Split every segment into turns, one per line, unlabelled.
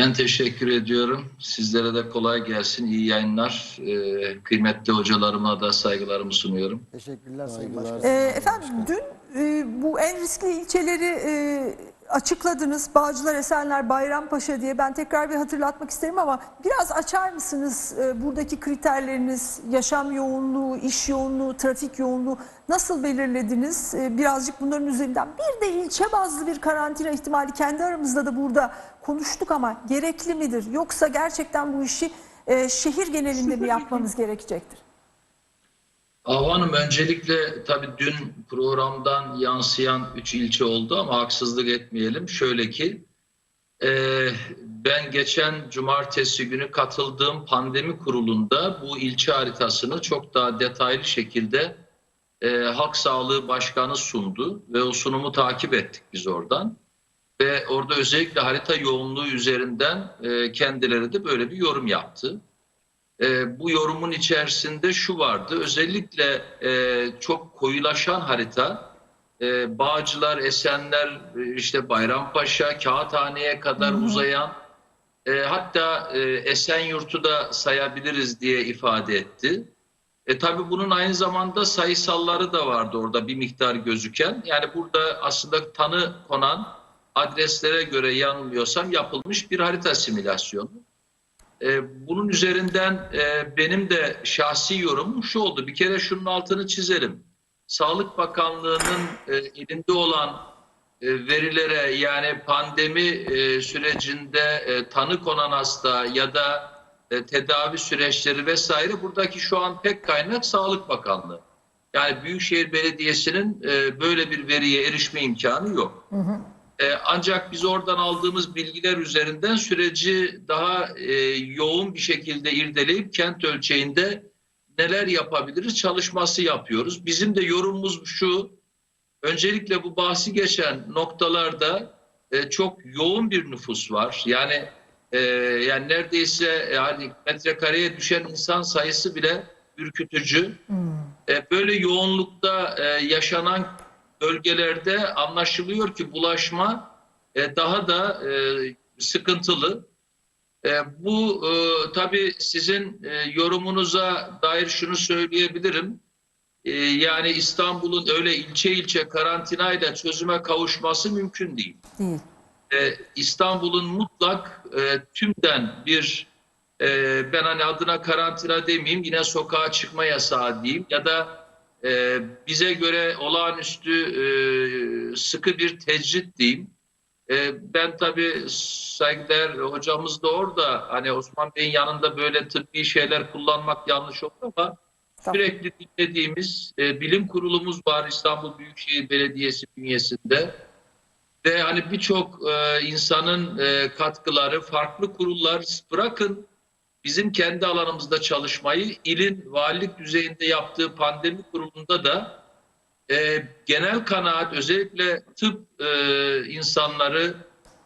Ben teşekkür ediyorum. Sizlere de kolay gelsin. İyi yayınlar. Ee, kıymetli hocalarıma da saygılarımı sunuyorum.
Teşekkürler Sayın
Saygılar.
Başkan.
Ee, efendim dün e, bu en riskli ilçeleri e, açıkladınız. Bağcılar, Esenler, Bayrampaşa diye ben tekrar bir hatırlatmak isterim ama biraz açar mısınız e, buradaki kriterleriniz, yaşam yoğunluğu, iş yoğunluğu, trafik yoğunluğu nasıl belirlediniz? E, birazcık bunların üzerinden. Bir de ilçe bazlı bir karantina ihtimali kendi aramızda da burada konuştuk ama gerekli midir? Yoksa gerçekten bu işi e, şehir genelinde mi yapmamız gerekecektir?
Hanım öncelikle tabii dün programdan yansıyan 3 ilçe oldu ama haksızlık etmeyelim. Şöyle ki e, ben geçen cumartesi günü katıldığım pandemi kurulunda bu ilçe haritasını çok daha detaylı şekilde e, Halk Sağlığı Başkanı sundu ve o sunumu takip ettik biz oradan. Ve orada özellikle harita yoğunluğu üzerinden e, kendileri de böyle bir yorum yaptı. E, bu yorumun içerisinde şu vardı. Özellikle e, çok koyulaşan harita e, Bağcılar, Esenler, e, işte Bayrampaşa, Kağıthane'ye kadar uzayan e, hatta e, Esenyurt'u da sayabiliriz diye ifade etti. E tabi bunun aynı zamanda sayısalları da vardı orada bir miktar gözüken. Yani burada aslında tanı konan adreslere göre yanılmıyorsam yapılmış bir harita simülasyonu. E, bunun üzerinden e, benim de şahsi yorumum şu oldu. Bir kere şunun altını çizelim. Sağlık Bakanlığı'nın e, elinde olan verilere yani pandemi sürecinde tanı konan hasta ya da tedavi süreçleri vesaire buradaki şu an pek kaynak Sağlık Bakanlığı. Yani Büyükşehir Belediyesi'nin böyle bir veriye erişme imkanı yok. E, ancak biz oradan aldığımız bilgiler üzerinden süreci daha e, yoğun bir şekilde irdeleyip kent ölçeğinde neler yapabiliriz çalışması yapıyoruz. Bizim de yorumumuz şu, öncelikle bu bahsi geçen noktalarda e, çok yoğun bir nüfus var. Yani e, yani neredeyse yani metrekareye düşen insan sayısı bile ürkütücü. E, böyle yoğunlukta e, yaşanan bölgelerde anlaşılıyor ki bulaşma e, daha da e, sıkıntılı. E, bu e, tabii sizin e, yorumunuza dair şunu söyleyebilirim. E, yani İstanbul'un öyle ilçe ilçe karantinayla çözüme kavuşması mümkün değil. E, İstanbul'un mutlak e, tümden bir e, ben hani adına karantina demeyeyim yine sokağa çıkma yasağı diyeyim ya da e, bize göre olağanüstü e, sıkı bir tecrit diyeyim. E, ben tabii saygıdeğer hocamız da orada. Hani Osman Bey'in yanında böyle tıbbi şeyler kullanmak yanlış olur ama sürekli dinlediğimiz e, bilim kurulumuz var İstanbul Büyükşehir Belediyesi bünyesinde. Ve hani birçok e, insanın e, katkıları farklı kurullar bırakın bizim kendi alanımızda çalışmayı ilin valilik düzeyinde yaptığı pandemi kurulunda da e, genel kanaat özellikle tıp e, insanları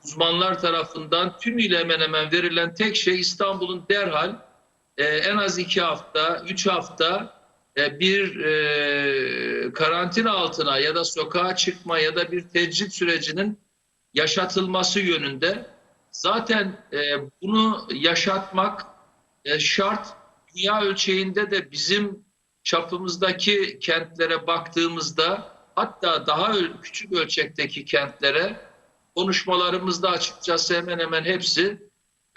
uzmanlar tarafından tümüyle hemen hemen verilen tek şey İstanbul'un derhal e, en az iki hafta, üç hafta e, bir e, karantina altına ya da sokağa çıkma ya da bir tecrit sürecinin yaşatılması yönünde. Zaten e, bunu yaşatmak e, şart. Dünya ölçeğinde de bizim çapımızdaki kentlere baktığımızda hatta daha küçük ölçekteki kentlere konuşmalarımızda açıkçası hemen hemen hepsi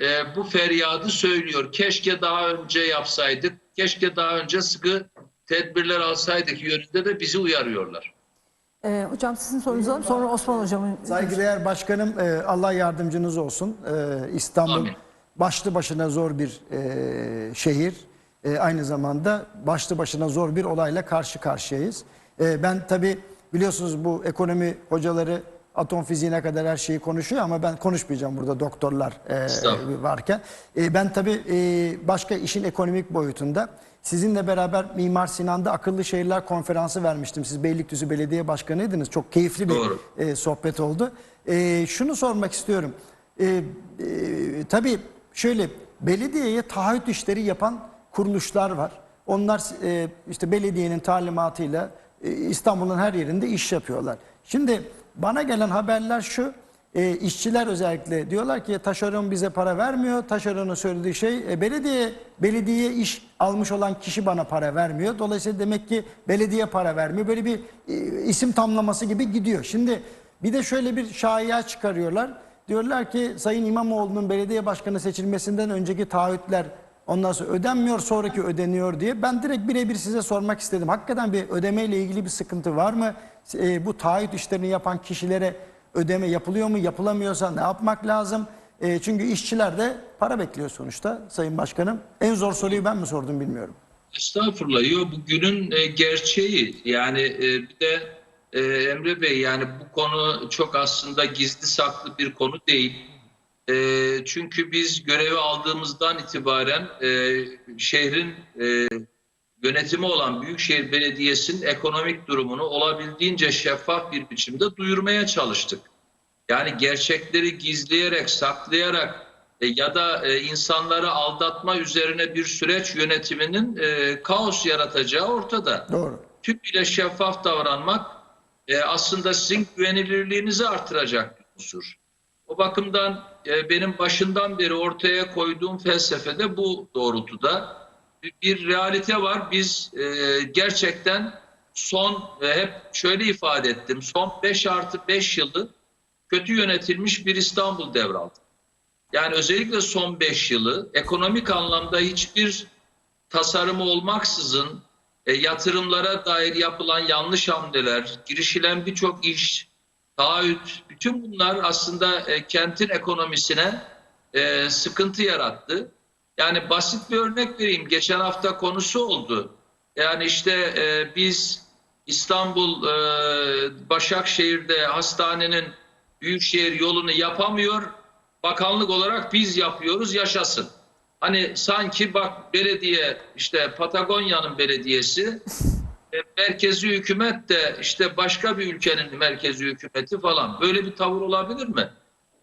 e, bu feryadı söylüyor. Keşke daha önce yapsaydık, keşke daha önce sıkı tedbirler alsaydık yönünde de bizi uyarıyorlar.
Ee, hocam sizin sorunuzu alalım sonra Osman hocamın.
Saygıdeğer başkanım e, Allah yardımcınız olsun. E, İstanbul
Amin.
Başlı başına zor bir e, şehir. E, aynı zamanda başlı başına zor bir olayla karşı karşıyayız. E, ben tabii biliyorsunuz bu ekonomi hocaları atom fiziğine kadar her şeyi konuşuyor ama ben konuşmayacağım burada doktorlar e, varken. E, ben tabii e, başka işin ekonomik boyutunda sizinle beraber Mimar Sinan'da Akıllı Şehirler Konferansı vermiştim. Siz Beylikdüzü Belediye Başkanıydınız. Çok keyifli bir
Doğru.
e, sohbet oldu. E, şunu sormak istiyorum. E, e, tabii şöyle belediyeye taahhüt işleri yapan kuruluşlar var. Onlar e, işte belediyenin talimatıyla e, İstanbul'un her yerinde iş yapıyorlar. Şimdi bana gelen haberler şu. e, işçiler özellikle diyorlar ki taşeron bize para vermiyor. Taşeronun söylediği şey e, belediye belediyeye iş almış olan kişi bana para vermiyor. Dolayısıyla demek ki belediye para vermiyor. Böyle bir e, isim tamlaması gibi gidiyor. Şimdi bir de şöyle bir şaiya çıkarıyorlar. Diyorlar ki Sayın İmamoğlu'nun belediye başkanı seçilmesinden önceki taahhütler ondan sonra ödenmiyor sonraki ödeniyor diye. Ben direkt birebir size sormak istedim. Hakikaten bir ödemeyle ilgili bir sıkıntı var mı? E, bu taahhüt işlerini yapan kişilere ödeme yapılıyor mu? Yapılamıyorsa ne yapmak lazım? E, çünkü işçiler de para bekliyor sonuçta Sayın Başkanım. En zor soruyu ben mi sordum bilmiyorum.
Estağfurullah. Yo, bu günün e, gerçeği. Yani e, bir de e, Emre Bey yani bu konu çok aslında gizli saklı bir konu değil. E, çünkü biz görevi aldığımızdan itibaren e, şehrin e, yönetimi olan Büyükşehir Belediyesi'nin ekonomik durumunu olabildiğince şeffaf bir biçimde duyurmaya çalıştık. Yani gerçekleri gizleyerek, saklayarak e, ya da e, insanları aldatma üzerine bir süreç yönetiminin e, kaos yaratacağı ortada.
Doğru.
Tümüyle şeffaf davranmak e, aslında sizin güvenilirliğinizi artıracak bir unsur. O bakımdan e, benim başından beri ortaya koyduğum felsefede bu doğrultuda bir, bir realite var. Biz e, gerçekten son ve hep şöyle ifade ettim. Son 5 artı 5 yılı kötü yönetilmiş bir İstanbul devraldı. Yani özellikle son 5 yılı ekonomik anlamda hiçbir tasarımı olmaksızın e, yatırımlara dair yapılan yanlış hamleler, girişilen birçok iş, taahhüt, bütün bunlar aslında e, kentin ekonomisine e, sıkıntı yarattı. Yani basit bir örnek vereyim. Geçen hafta konusu oldu. Yani işte e, biz İstanbul, e, Başakşehir'de hastanenin Büyükşehir yolunu yapamıyor. Bakanlık olarak biz yapıyoruz, yaşasın. Hani sanki bak belediye işte Patagonya'nın belediyesi e, merkezi hükümet de işte başka bir ülkenin merkezi hükümeti falan. Böyle bir tavır olabilir mi?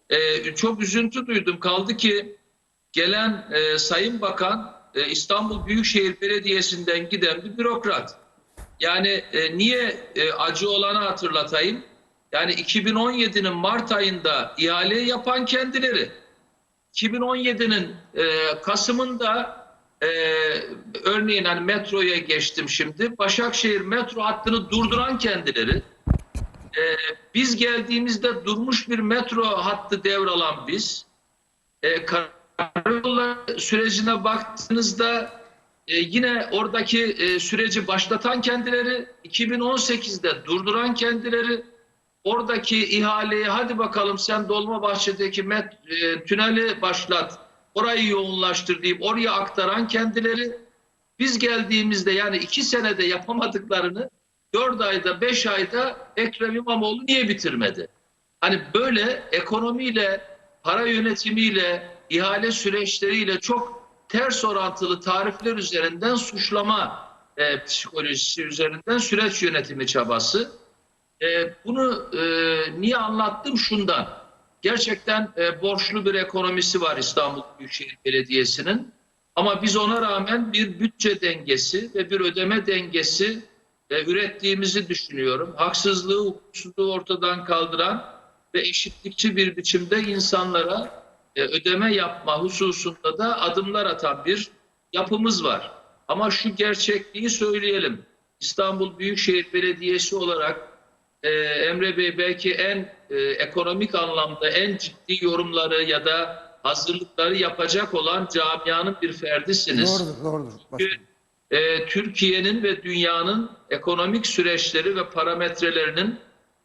E, çok üzüntü duydum. Kaldı ki gelen e, Sayın Bakan e, İstanbul Büyükşehir Belediyesi'nden giden bir bürokrat. Yani e, niye e, acı olanı hatırlatayım? Yani 2017'nin Mart ayında ihale yapan kendileri. 2017'nin e, Kasım'ında e, örneğin hani metroya geçtim şimdi. Başakşehir metro hattını durduran kendileri. E, biz geldiğimizde durmuş bir metro hattı devralan biz. E, karayollar sürecine baktığınızda e, yine oradaki e, süreci başlatan kendileri, 2018'de durduran kendileri, oradaki ihaleyi hadi bakalım sen Dolmabahçe'deki met, e, tüneli başlat, orayı yoğunlaştır deyip oraya aktaran kendileri. Biz geldiğimizde yani iki senede yapamadıklarını dört ayda, beş ayda Ekrem İmamoğlu niye bitirmedi? Hani böyle ekonomiyle, para yönetimiyle, ihale süreçleriyle çok ters orantılı tarifler üzerinden suçlama e, psikolojisi üzerinden süreç yönetimi çabası. E, bunu e, niye anlattım? Şundan. Gerçekten e, borçlu bir ekonomisi var İstanbul Büyükşehir Belediyesi'nin. Ama biz ona rağmen bir bütçe dengesi ve bir ödeme dengesi e, ürettiğimizi düşünüyorum. Haksızlığı, hukuksuzluğu ortadan kaldıran ve eşitlikçi bir biçimde insanlara e, ödeme yapma hususunda da adımlar atan bir yapımız var. Ama şu gerçekliği söyleyelim. İstanbul Büyükşehir Belediyesi olarak e, Emre Bey belki en e, ekonomik anlamda en ciddi yorumları ya da hazırlıkları yapacak olan camianın bir ferdisiniz.
Doğrudur, doğrudur.
Çünkü e, Türkiye'nin ve dünyanın ekonomik süreçleri ve parametrelerinin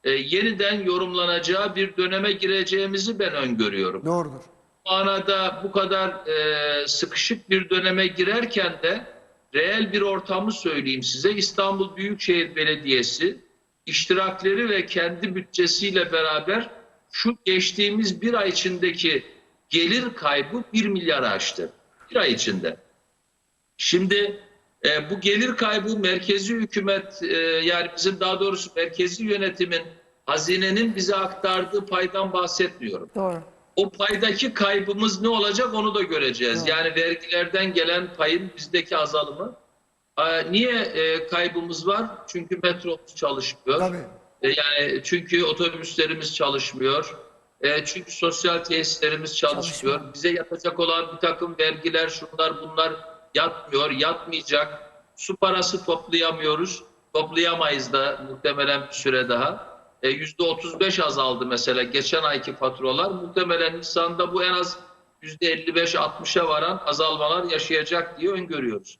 e, yeniden yorumlanacağı bir döneme gireceğimizi ben öngörüyorum.
Doğrudur.
Bu manada bu kadar e, sıkışık bir döneme girerken de reel bir ortamı söyleyeyim size. İstanbul Büyükşehir Belediyesi iştirakleri ve kendi bütçesiyle beraber şu geçtiğimiz bir ay içindeki gelir kaybı 1 milyar aştı. Bir ay içinde. Şimdi e, bu gelir kaybı merkezi hükümet e, yani bizim daha doğrusu merkezi yönetimin hazinenin bize aktardığı paydan bahsetmiyorum.
Doğru.
O paydaki kaybımız ne olacak onu da göreceğiz. Yani vergilerden gelen payın bizdeki azalımı. Niye e, kaybımız var? Çünkü metromuz çalışmıyor.
Tabii.
E, Yani çünkü otobüslerimiz çalışmıyor. E, çünkü sosyal tesislerimiz çalışmıyor. Bize yatacak olan bir takım vergiler, şunlar bunlar yatmıyor, yatmayacak. Su parası toplayamıyoruz. Toplayamayız da muhtemelen bir süre daha. E, %35 azaldı mesela geçen ayki faturalar. Muhtemelen Nisan'da bu en az %55-60'a varan azalmalar yaşayacak diye öngörüyoruz.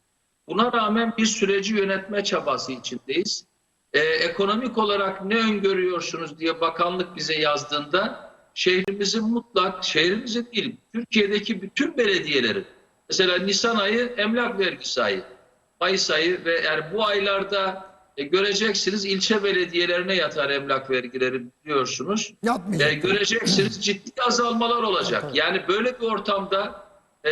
Buna rağmen bir süreci yönetme çabası içindeyiz. Ee, ekonomik olarak ne öngörüyorsunuz diye bakanlık bize yazdığında şehrimizin mutlak, şehrimizin değil, Türkiye'deki bütün belediyelerin, mesela Nisan ayı emlak vergisi ayı, Mayıs ayı ve yani bu aylarda e, göreceksiniz ilçe belediyelerine yatar emlak vergileri biliyorsunuz. E, göreceksiniz ciddi azalmalar olacak. Yani böyle bir ortamda e,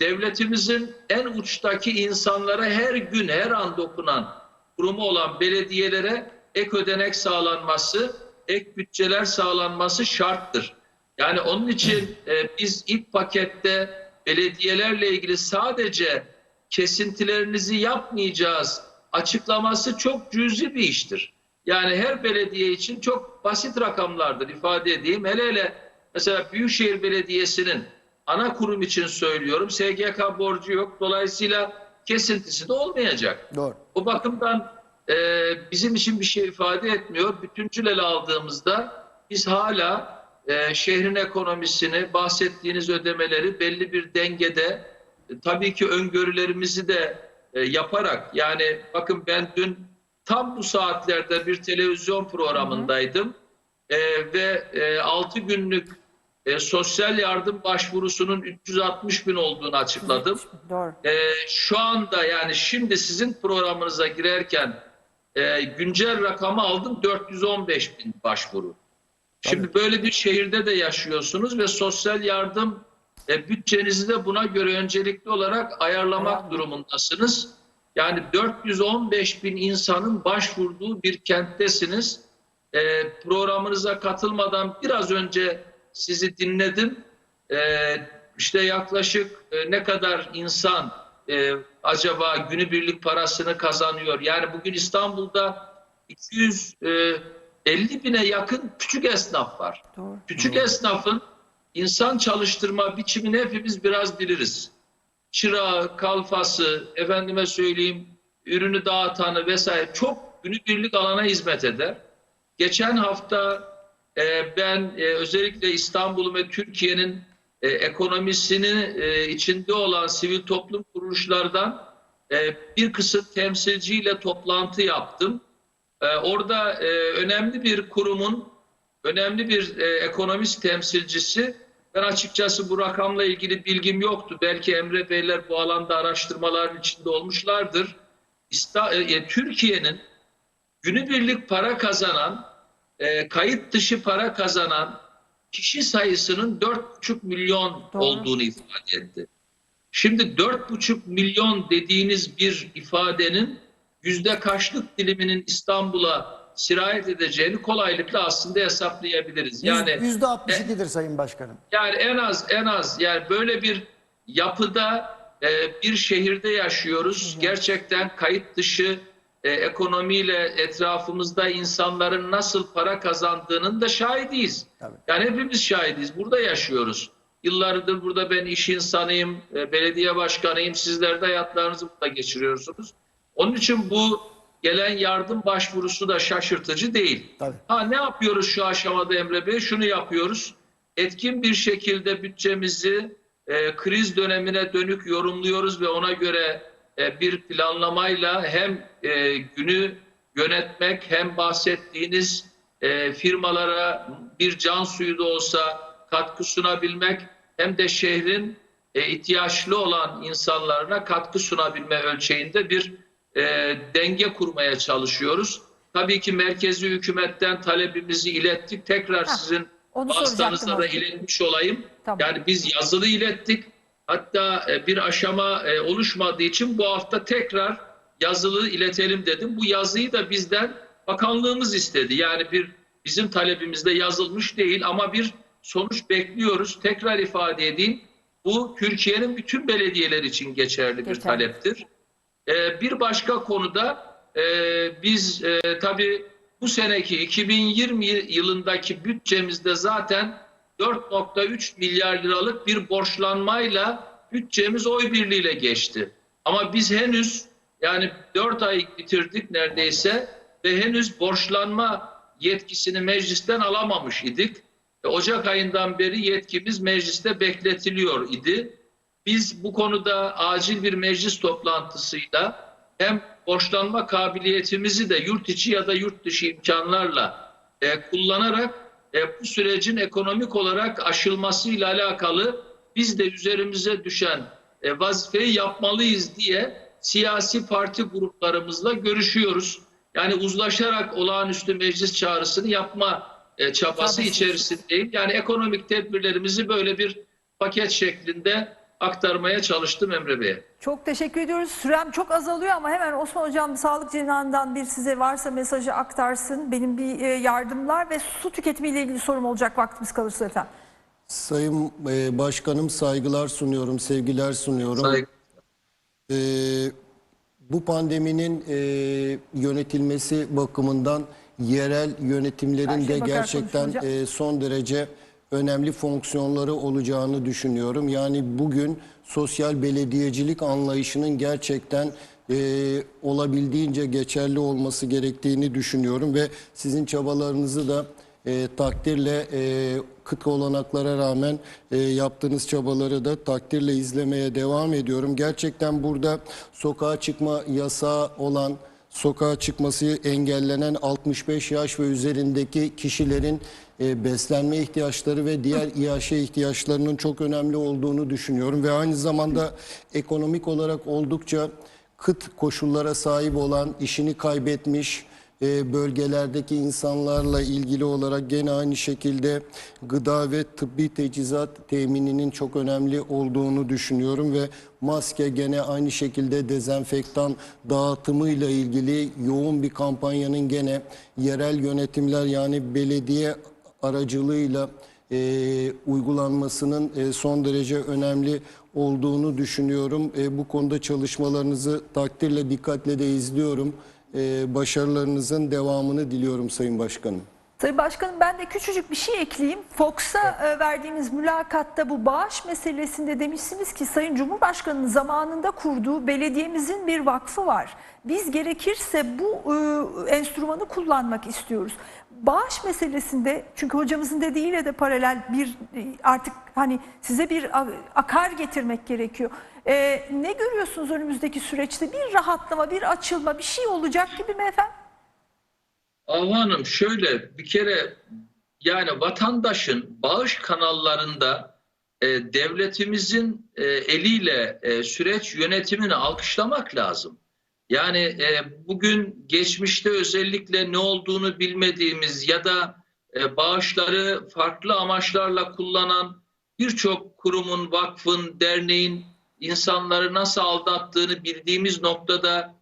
devletimizin en uçtaki insanlara her gün her an dokunan kurumu olan belediyelere ek ödenek sağlanması, ek bütçeler sağlanması şarttır. Yani onun için e, biz ilk pakette belediyelerle ilgili sadece kesintilerinizi yapmayacağız açıklaması çok cüzi bir iştir. Yani her belediye için çok basit rakamlardır ifade edeyim. Hele hele mesela Büyükşehir Belediyesi'nin ana kurum için söylüyorum SGK borcu yok. Dolayısıyla kesintisi de olmayacak.
Doğru.
O bakımdan e, bizim için bir şey ifade etmiyor. Bütüncül ele aldığımızda biz hala e, şehrin ekonomisini, bahsettiğiniz ödemeleri belli bir dengede e, tabii ki öngörülerimizi de e, yaparak yani bakın ben dün tam bu saatlerde bir televizyon programındaydım E, ve e, 6 günlük e, sosyal yardım başvurusunun 360 bin olduğunu açıkladım.
Doğru.
Ee, şu anda yani şimdi sizin programınıza girerken e, güncel rakamı aldım 415 bin başvuru. Şimdi böyle bir şehirde de yaşıyorsunuz ve sosyal yardım e, bütçenizi de buna göre öncelikli olarak ayarlamak durumundasınız. Yani 415 bin insanın başvurduğu bir kenttesiniz. E, programınıza katılmadan biraz önce sizi dinledim. E, işte yaklaşık e, ne kadar insan e, acaba günübirlik parasını kazanıyor? Yani bugün İstanbul'da 250 bine yakın küçük esnaf var.
Doğru.
Küçük esnafın insan çalıştırma biçimini hepimiz biraz biliriz. Çırağı, kalfası, efendime söyleyeyim ürünü dağıtanı vesaire çok günübirlik alana hizmet eder. Geçen hafta e, ben e, özellikle İstanbul'un ve Türkiye'nin e, ekonomisini e, içinde olan sivil toplum kuruluşlardan bir kısım temsilciyle toplantı yaptım. Orada önemli bir kurumun önemli bir ekonomist temsilcisi ben açıkçası bu rakamla ilgili bilgim yoktu. Belki Emre Beyler bu alanda araştırmaların içinde olmuşlardır. Türkiye'nin günübirlik para kazanan, e, kayıt dışı para kazanan kişi sayısının 4,5 milyon
Doğru.
olduğunu ifade etti. Şimdi 4,5 milyon dediğiniz bir ifadenin yüzde kaçlık diliminin İstanbul'a sirayet edeceğini kolaylıkla aslında hesaplayabiliriz. Yani
Yüzde 62'dir Sayın Başkanım.
yani en az en az yani böyle bir yapıda e, bir şehirde yaşıyoruz. Gerçekten kayıt dışı e, ekonomiyle etrafımızda insanların nasıl para kazandığının da şahidiyiz.
Tabii.
Yani hepimiz şahidiz. Burada yaşıyoruz. Yıllardır burada ben iş insanıyım, e, belediye başkanıyım. Sizler de hayatlarınızı burada geçiriyorsunuz. Onun için bu gelen yardım başvurusu da şaşırtıcı değil.
Tabii.
Ha ne yapıyoruz şu aşamada Emre Bey? Şunu yapıyoruz. Etkin bir şekilde bütçemizi e, kriz dönemine dönük yorumluyoruz ve ona göre e, bir planlamayla hem e, günü yönetmek hem bahsettiğiniz e, firmalara bir can suyu da olsa katkı sunabilmek hem de şehrin e, ihtiyaçlı olan insanlarına katkı sunabilme ölçeğinde bir e, denge kurmaya çalışıyoruz. Tabii ki merkezi hükümetten talebimizi ilettik. Tekrar
Heh,
sizin
onu
vasıtanızda da iletmiş olayım.
Tamam.
Yani biz yazılı ilettik. Hatta e, bir aşama e, oluşmadığı için bu hafta tekrar yazılı iletelim dedim. Bu yazıyı da bizden bakanlığımız istedi. Yani bir bizim talebimizde yazılmış değil ama bir sonuç bekliyoruz. Tekrar ifade edeyim. Bu Türkiye'nin bütün belediyeler için geçerli bir taleptir. Ee, bir başka konuda e, biz e, tabii bu seneki 2020 yılındaki bütçemizde zaten 4.3 milyar liralık bir borçlanmayla bütçemiz oy birliğiyle geçti. Ama biz henüz yani 4 ay bitirdik neredeyse ve henüz borçlanma yetkisini meclisten alamamış idik. E, Ocak ayından beri yetkimiz mecliste bekletiliyor idi. Biz bu konuda acil bir meclis toplantısıyla hem borçlanma kabiliyetimizi de yurt içi ya da yurt dışı imkanlarla e, kullanarak e, bu sürecin ekonomik olarak aşılmasıyla alakalı biz de üzerimize düşen e, vazifeyi yapmalıyız diye siyasi parti gruplarımızla görüşüyoruz. Yani uzlaşarak olağanüstü meclis çağrısını yapma e, çabası
Tabii.
içerisindeyim. Yani ekonomik tedbirlerimizi böyle bir paket şeklinde aktarmaya çalıştım Emre Bey'e.
Çok teşekkür ediyoruz. Sürem çok azalıyor ama hemen Osman Hocam Sağlık Cenahı'ndan bir size varsa mesajı aktarsın. Benim bir e, yardımlar ve su tüketimiyle ilgili sorum olacak vaktimiz kalırsa efendim.
Sayın e, Başkanım saygılar sunuyorum, sevgiler sunuyorum.
Saygı-
E, bu pandeminin e, yönetilmesi bakımından yerel yönetimlerin de gerçekten e, son derece önemli fonksiyonları olacağını düşünüyorum. Yani bugün sosyal belediyecilik anlayışının gerçekten e, olabildiğince geçerli olması gerektiğini düşünüyorum ve sizin çabalarınızı da e, takdirle e, kıt olanaklara rağmen e, yaptığınız çabaları da takdirle izlemeye devam ediyorum. Gerçekten burada sokağa çıkma yasağı olan sokağa çıkması engellenen 65 yaş ve üzerindeki kişilerin e, beslenme ihtiyaçları ve diğer İHŞ ihtiyaçlarının çok önemli olduğunu düşünüyorum ve aynı zamanda ekonomik olarak oldukça kıt koşullara sahip olan, işini kaybetmiş e, bölgelerdeki insanlarla ilgili olarak gene aynı şekilde gıda ve tıbbi teçhizat temininin çok önemli olduğunu düşünüyorum ve maske gene aynı şekilde dezenfektan dağıtımıyla ilgili yoğun bir kampanyanın gene yerel yönetimler yani belediye aracılığıyla e, uygulanmasının e, son derece önemli olduğunu düşünüyorum. E, bu konuda çalışmalarınızı takdirle dikkatle de izliyorum. E, başarılarınızın devamını diliyorum Sayın Başkanım.
Sayın Başkanım ben de küçücük bir şey ekleyeyim. Fox'a e, verdiğiniz mülakatta bu bağış meselesinde demişsiniz ki Sayın Cumhurbaşkanı'nın zamanında kurduğu belediyemizin bir vakfı var. Biz gerekirse bu e, enstrümanı kullanmak istiyoruz. Bağış meselesinde çünkü hocamızın dediğiyle de paralel bir e, artık hani size bir akar getirmek gerekiyor. E, ne görüyorsunuz önümüzdeki süreçte? Bir rahatlama, bir açılma, bir şey olacak gibi mi efendim?
Ahu Hanım şöyle bir kere yani vatandaşın bağış kanallarında e, devletimizin e, eliyle e, süreç yönetimini alkışlamak lazım. Yani e, bugün geçmişte özellikle ne olduğunu bilmediğimiz ya da e, bağışları farklı amaçlarla kullanan birçok kurumun, vakfın, derneğin insanları nasıl aldattığını bildiğimiz noktada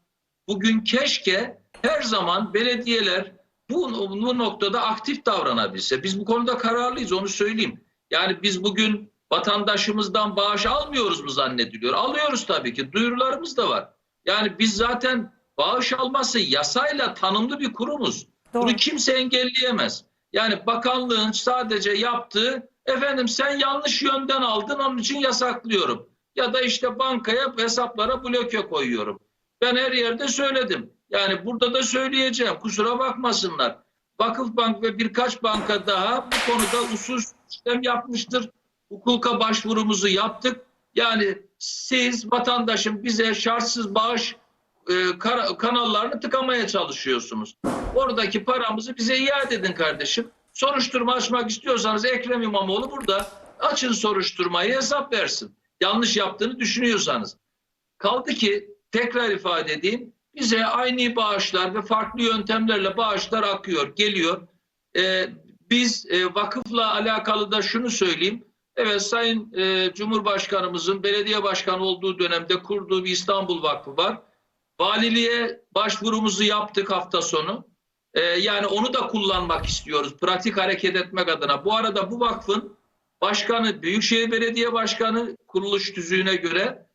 bugün keşke her zaman belediyeler bu, bu noktada aktif davranabilse. Biz bu konuda kararlıyız onu söyleyeyim. Yani biz bugün vatandaşımızdan bağış almıyoruz mu zannediliyor? Alıyoruz tabii ki. Duyurularımız da var. Yani biz zaten bağış alması yasayla tanımlı bir kurumuz.
Doğru.
Bunu kimse engelleyemez. Yani bakanlığın sadece yaptığı efendim sen yanlış yönden aldın onun için yasaklıyorum. Ya da işte bankaya hesaplara bloke koyuyorum. Ben her yerde söyledim. Yani burada da söyleyeceğim. Kusura bakmasınlar. Vakıfbank ve birkaç banka daha bu konuda usul işlem yapmıştır. Hukuka başvurumuzu yaptık. Yani siz vatandaşın bize şartsız bağış e, kanallarını tıkamaya çalışıyorsunuz. Oradaki paramızı bize iade edin kardeşim. Soruşturma açmak istiyorsanız Ekrem İmamoğlu burada açın soruşturmayı hesap versin. Yanlış yaptığını düşünüyorsanız. Kaldı ki tekrar ifade edeyim bize aynı bağışlar ve farklı yöntemlerle bağışlar akıyor, geliyor. Ee, biz e, vakıfla alakalı da şunu söyleyeyim. Evet Sayın e, Cumhurbaşkanımızın belediye başkanı olduğu dönemde kurduğu bir İstanbul Vakfı var. Valiliğe başvurumuzu yaptık hafta sonu. Ee, yani onu da kullanmak istiyoruz. Pratik hareket etmek adına. Bu arada bu vakfın başkanı Büyükşehir Belediye Başkanı kuruluş tüzüğüne göre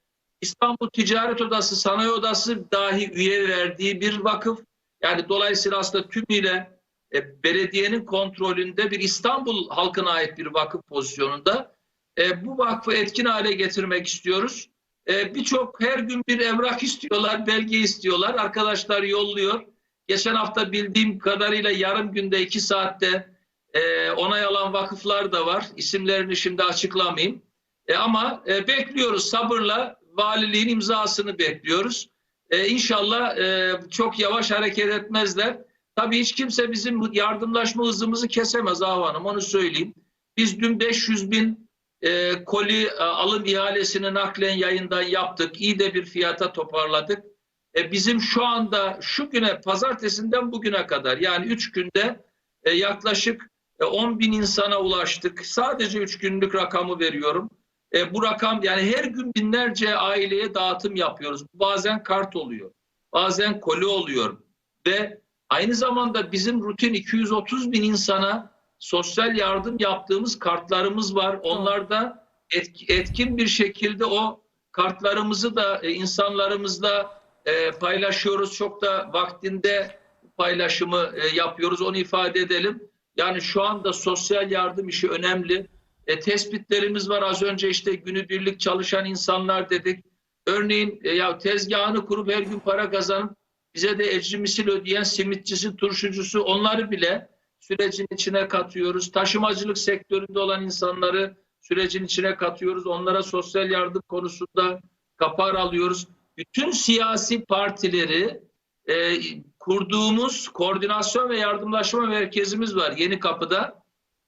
İstanbul Ticaret Odası, Sanayi Odası dahi üye verdiği bir vakıf. Yani dolayısıyla aslında tümüyle e, belediyenin kontrolünde bir İstanbul halkına ait bir vakıf pozisyonunda. E, bu vakfı etkin hale getirmek istiyoruz. E, Birçok her gün bir evrak istiyorlar, belge istiyorlar. Arkadaşlar yolluyor. Geçen hafta bildiğim kadarıyla yarım günde iki saatte e, onay alan vakıflar da var. İsimlerini şimdi açıklamayayım. E, ama e, bekliyoruz sabırla valiliğin imzasını bekliyoruz. E, inşallah e, çok yavaş hareket etmezler. Tabii hiç kimse bizim yardımlaşma hızımızı kesemez Ahu Hanım onu söyleyeyim. Biz dün 500 bin e, koli e, alım ihalesini naklen yayından yaptık. İyi de bir fiyata toparladık. E, bizim şu anda şu güne pazartesinden bugüne kadar yani 3 günde e, yaklaşık e, 10 bin insana ulaştık. Sadece 3 günlük rakamı veriyorum. E, bu rakam yani her gün binlerce aileye dağıtım yapıyoruz. Bazen kart oluyor. Bazen koli oluyor. Ve aynı zamanda bizim rutin 230 bin insana sosyal yardım yaptığımız kartlarımız var. Onlar da etk- etkin bir şekilde o kartlarımızı da e, insanlarımızla e, paylaşıyoruz. Çok da vaktinde paylaşımı e, yapıyoruz. Onu ifade edelim. Yani şu anda sosyal yardım işi önemli. E, tespitlerimiz var. Az önce işte günübirlik çalışan insanlar dedik. Örneğin e, ya tezgahını kurup her gün para kazanıp bize de ecri misil ödeyen simitçisi, turşucusu onları bile sürecin içine katıyoruz. Taşımacılık sektöründe olan insanları sürecin içine katıyoruz. Onlara sosyal yardım konusunda kapar alıyoruz. Bütün siyasi partileri e, kurduğumuz koordinasyon ve yardımlaşma merkezimiz var Yeni Kapı'da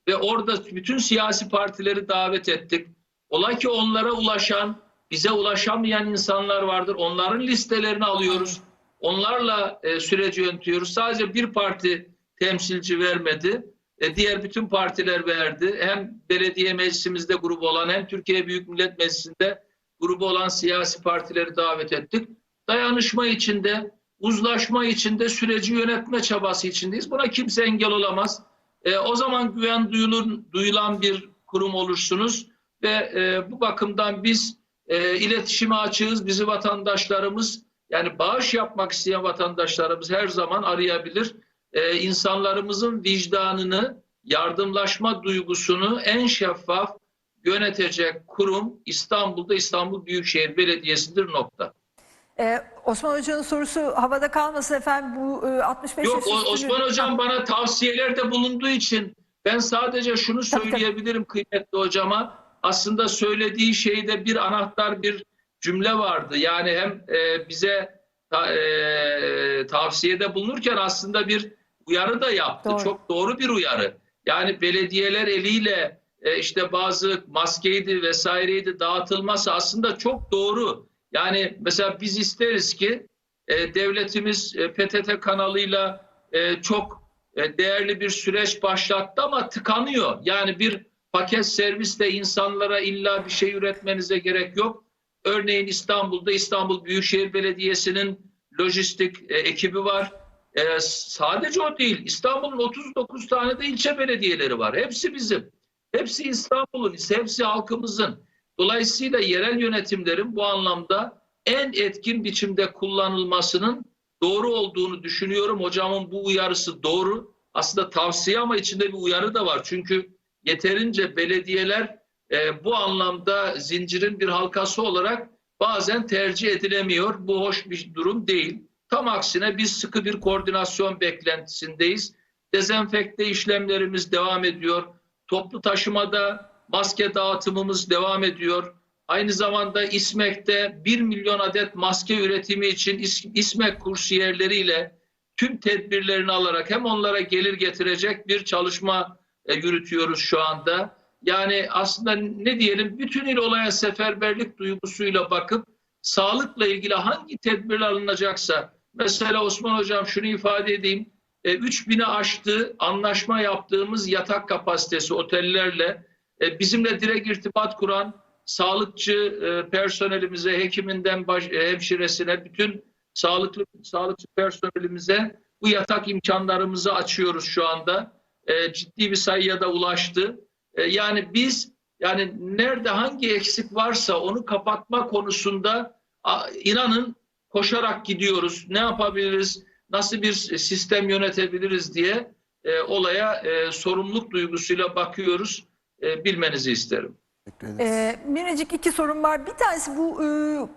ve orada bütün siyasi partileri davet ettik. Ola ki onlara ulaşan, bize ulaşamayan insanlar vardır. Onların listelerini alıyoruz. Onlarla e, süreci yönetiyoruz. Sadece bir parti temsilci vermedi. E, diğer bütün partiler verdi. Hem belediye meclisimizde grubu olan hem Türkiye Büyük Millet Meclisi'nde grubu olan siyasi partileri davet ettik. Dayanışma içinde, uzlaşma içinde, süreci yönetme çabası içindeyiz. Buna kimse engel olamaz. E, o zaman güven duyulun, duyulan bir kurum olursunuz ve e, bu bakımdan biz e, iletişime açığız. Bizi vatandaşlarımız yani bağış yapmak isteyen vatandaşlarımız her zaman arayabilir. E, insanlarımızın vicdanını, yardımlaşma duygusunu en şeffaf yönetecek kurum İstanbul'da İstanbul Büyükşehir Belediyesi'dir nokta.
Ee, Osman Hoca'nın sorusu havada kalmasın efendim bu e, 65
Yok
yaş
o-
üstü
Osman Hocam bana tavsiyelerde bulunduğu için ben sadece şunu söyleyebilirim kıymetli hocama. Aslında söylediği şeyde bir anahtar bir cümle vardı. Yani hem e, bize ta- e, tavsiyede bulunurken aslında bir uyarı da yaptı.
Doğru.
Çok doğru bir uyarı. Yani belediyeler eliyle e, işte bazı maskeydi vesaireydi dağıtılması aslında çok doğru. Yani mesela biz isteriz ki e, devletimiz e, PTT kanalıyla e, çok e, değerli bir süreç başlattı ama tıkanıyor. Yani bir paket servisle insanlara illa bir şey üretmenize gerek yok. Örneğin İstanbul'da İstanbul Büyükşehir Belediyesi'nin lojistik e, ekibi var. E, sadece o değil. İstanbul'un 39 tane de ilçe belediyeleri var. Hepsi bizim. Hepsi İstanbul'un, hepsi halkımızın. Dolayısıyla yerel yönetimlerin bu anlamda en etkin biçimde kullanılmasının doğru olduğunu düşünüyorum. Hocamın bu uyarısı doğru. Aslında tavsiye ama içinde bir uyarı da var. Çünkü yeterince belediyeler e, bu anlamda zincirin bir halkası olarak bazen tercih edilemiyor. Bu hoş bir durum değil. Tam aksine biz sıkı bir koordinasyon beklentisindeyiz. Dezenfekte işlemlerimiz devam ediyor. Toplu taşımada maske dağıtımımız devam ediyor. Aynı zamanda İSMEK'te 1 milyon adet maske üretimi için İS- İSMEK kursiyerleriyle tüm tedbirlerini alarak hem onlara gelir getirecek bir çalışma e, yürütüyoruz şu anda. Yani aslında ne diyelim bütün il olaya seferberlik duygusuyla bakıp sağlıkla ilgili hangi tedbirler alınacaksa mesela Osman Hocam şunu ifade edeyim. E, 3000'e aştı anlaşma yaptığımız yatak kapasitesi otellerle e, bizimle direkt irtibat kuran sağlıkçı e, personelimize, hekiminden baş, e, hemşiresine, bütün sağlıklı sağlıkçı personelimize bu yatak imkanlarımızı açıyoruz şu anda. Ciddi bir sayıya da ulaştı. Yani biz yani nerede hangi eksik varsa onu kapatma konusunda a, inanın koşarak gidiyoruz. Ne yapabiliriz? Nasıl bir sistem yönetebiliriz diye e, olaya e, sorumluluk duygusuyla bakıyoruz. E, bilmenizi isterim.
Teşekkür ederiz.
Ee, minicik iki sorum var. Bir tanesi bu e,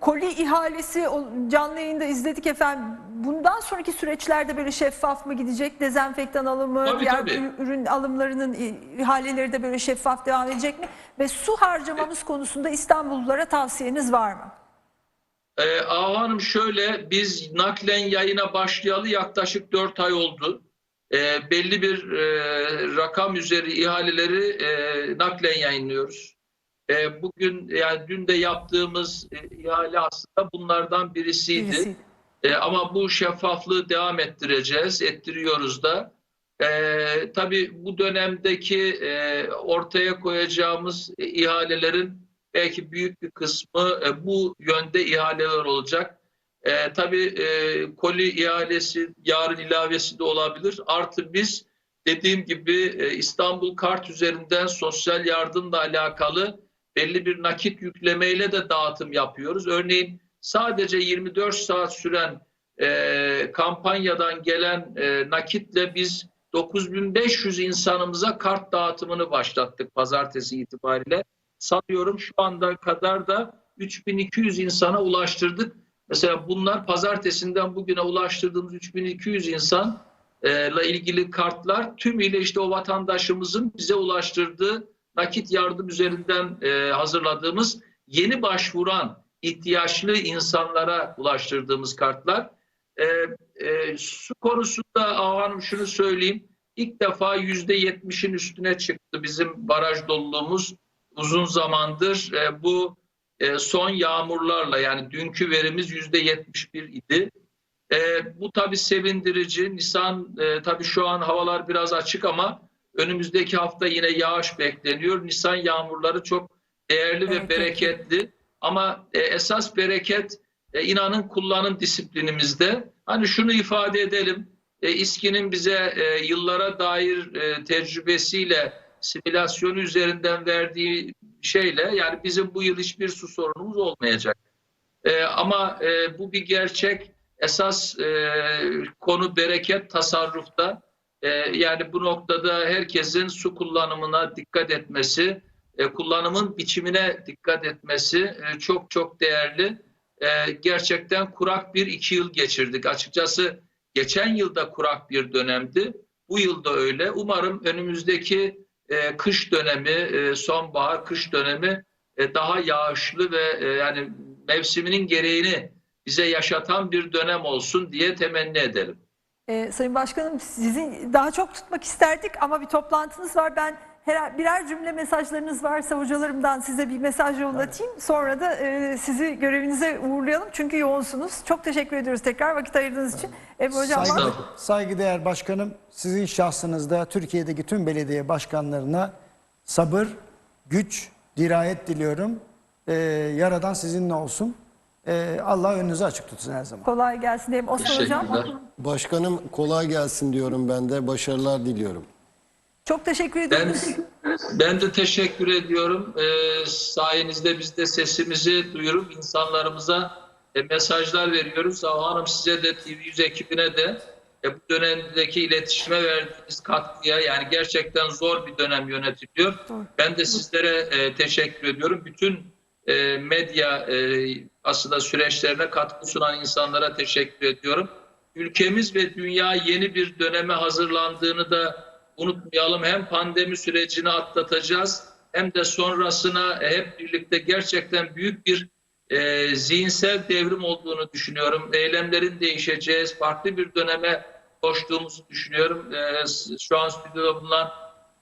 koli ihalesi o, canlı yayında izledik efendim. Bundan sonraki süreçlerde böyle şeffaf mı gidecek? Dezenfektan alımı,
Tabii,
diğer
tabii.
ür- ürün alımlarının ihaleleri de böyle şeffaf devam edecek mi? Ve su harcamamız konusunda İstanbullulara tavsiyeniz var mı?
Ee, Ağa Hanım şöyle biz naklen yayına başlayalı yaklaşık 4 ay oldu. Ee, belli bir e, rakam üzeri ihaleleri e, naklen yayınlıyoruz. Ee, bugün yani dün de yaptığımız e, ihale aslında bunlardan birisiydi.
Birisi.
E, ama bu şeffaflığı devam ettireceğiz, ettiriyoruz da. E, tabii bu dönemdeki e, ortaya koyacağımız e, ihalelerin belki büyük bir kısmı e, bu yönde ihaleler olacak. E, tabii e, koli ihalesi, yarın ilavesi de olabilir. Artı biz dediğim gibi e, İstanbul kart üzerinden sosyal yardımla alakalı belli bir nakit yüklemeyle de dağıtım yapıyoruz. Örneğin sadece 24 saat süren e, kampanyadan gelen e, nakitle biz 9500 insanımıza kart dağıtımını başlattık pazartesi itibariyle. Sanıyorum şu anda kadar da 3200 insana ulaştırdık. Mesela bunlar pazartesinden bugüne ulaştırdığımız 3200 insan e, ilgili kartlar tümüyle işte o vatandaşımızın bize ulaştırdığı nakit yardım üzerinden e, hazırladığımız yeni başvuran ihtiyaçlı insanlara ulaştırdığımız kartlar. E, e, su konusunda Ağa şunu söyleyeyim. İlk defa yüzde yetmişin üstüne çıktı bizim baraj doluluğumuz. Uzun zamandır e, bu e, son yağmurlarla yani dünkü verimiz yüzde yetmiş bir idi. E, bu tabii sevindirici. Nisan e, tabii şu an havalar biraz açık ama önümüzdeki hafta yine yağış bekleniyor. Nisan yağmurları çok değerli ve
Bereketli.
bereketli. Ama e, esas bereket e, inanın kullanım disiplinimizde. Hani şunu ifade edelim. E, İSKİ'nin bize e, yıllara dair e, tecrübesiyle simülasyonu üzerinden verdiği şeyle yani bizim bu yıl hiçbir su sorunumuz olmayacak. E, ama e, bu bir gerçek. Esas e, konu bereket tasarrufta. E, yani bu noktada herkesin su kullanımına dikkat etmesi, e, kullanımın biçimine dikkat etmesi e, çok çok değerli. E, gerçekten kurak bir iki yıl geçirdik. Açıkçası geçen yılda kurak bir dönemdi. Bu yılda öyle. Umarım önümüzdeki e, kış dönemi, e, sonbahar kış dönemi e, daha yağışlı ve e, yani mevsiminin gereğini bize yaşatan bir dönem olsun diye temenni edelim.
Ee, Sayın Başkanım sizi daha çok tutmak isterdik ama bir toplantınız var. Ben her, birer cümle mesajlarınız varsa hocalarımdan size bir mesaj yollatayım. Sonra da e, sizi görevinize uğurlayalım. Çünkü yoğunsunuz. Çok teşekkür ediyoruz tekrar vakit ayırdığınız için. Ebru Hocam var
Saygı,
mı?
saygıdeğer başkanım, sizin şahsınızda Türkiye'deki tüm belediye başkanlarına sabır, güç, dirayet diliyorum. Ee, yaradan sizinle olsun. Ee, Allah önünüzü açık tutsun her zaman.
Kolay gelsin diyeyim. Osman Hocam.
Başkanım kolay gelsin diyorum ben de. Başarılar diliyorum.
Çok teşekkür
Ben,
ediyoruz.
ben de teşekkür ediyorum. Ee, sayenizde biz de sesimizi duyurup insanlarımıza e, mesajlar veriyoruz. Sağ Hanım size de TV100 ekibine de e, bu dönemdeki iletişime verdiğiniz katkıya yani gerçekten zor bir dönem yönetiliyor.
Doğru.
Ben de sizlere e, teşekkür ediyorum. Bütün e, medya e, aslında süreçlerine katkı sunan insanlara teşekkür ediyorum. Ülkemiz ve dünya yeni bir döneme hazırlandığını da unutmayalım. Hem pandemi sürecini atlatacağız hem de sonrasına hep birlikte gerçekten büyük bir e, zihinsel devrim olduğunu düşünüyorum. Eylemlerin değişeceğiz. Farklı bir döneme koştuğumuzu düşünüyorum. E, şu an stüdyoda bulunan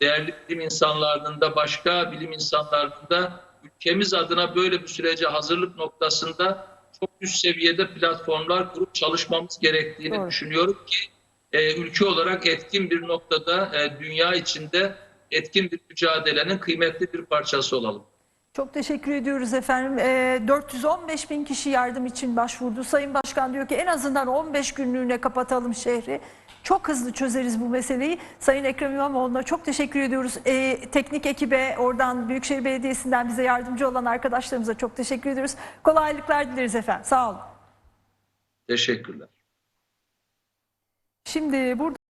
değerli bilim insanlarının da başka bilim insanlarının da ülkemiz adına böyle bir sürece hazırlık noktasında çok üst seviyede platformlar kurup çalışmamız gerektiğini
Doğru.
düşünüyorum ki e, ülke olarak etkin bir noktada e, dünya içinde etkin bir mücadelenin kıymetli bir parçası olalım.
Çok teşekkür ediyoruz efendim. Ee, 415 bin kişi yardım için başvurdu. Sayın Başkan diyor ki en azından 15 günlüğüne kapatalım şehri. Çok hızlı çözeriz bu meseleyi. Sayın Ekrem İmamoğlu'na çok teşekkür ediyoruz. Ee, teknik ekibe oradan Büyükşehir Belediyesi'nden bize yardımcı olan arkadaşlarımıza çok teşekkür ediyoruz. Kolaylıklar dileriz efendim. Sağ olun.
Teşekkürler.
Şimdi burada